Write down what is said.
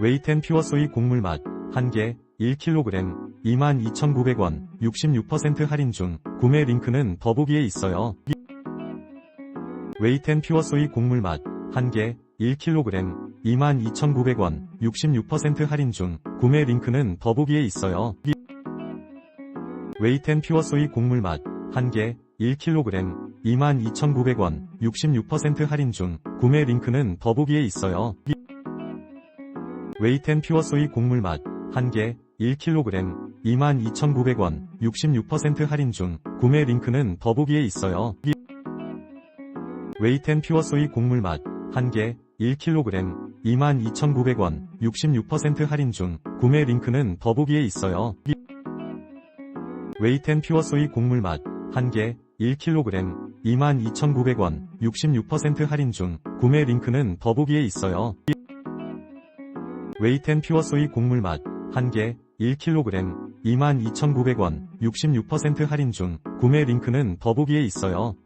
웨이텐 퓨어 소이 곡물 맛 1개 1kg 22,900원 66% 할인 중 구매 링크는 더보기에 있어요. 웨이텐 퓨어 소이 곡물 맛 1개 1kg 22,900원 66% 할인 중 구매 링크는 더보기에 있어요. 웨이텐 퓨어 소이 곡물 맛 1개 1kg 22,900원 66% 할인 중 구매 링크는 더보기에 있어요. 웨이텐 퓨어 소이 곡물 맛 1개 1kg 22,900원 66% 할인 중 구매 링크는 더보기에 있어요. 웨이텐 퓨어 소이 곡물 맛 1개 1kg 22,900원 66% 할인 중 구매 링크는 더보기에 있어요. 웨이텐 퓨어 소이 곡물 맛 1개 1kg 22,900원 66% 할인 중 구매 링크는 더보기에 있어요. 웨이텐 퓨어 소이 곡물 맛 1개 1kg 22,900원 66% 할인 중 구매 링크는 더보기에 있어요.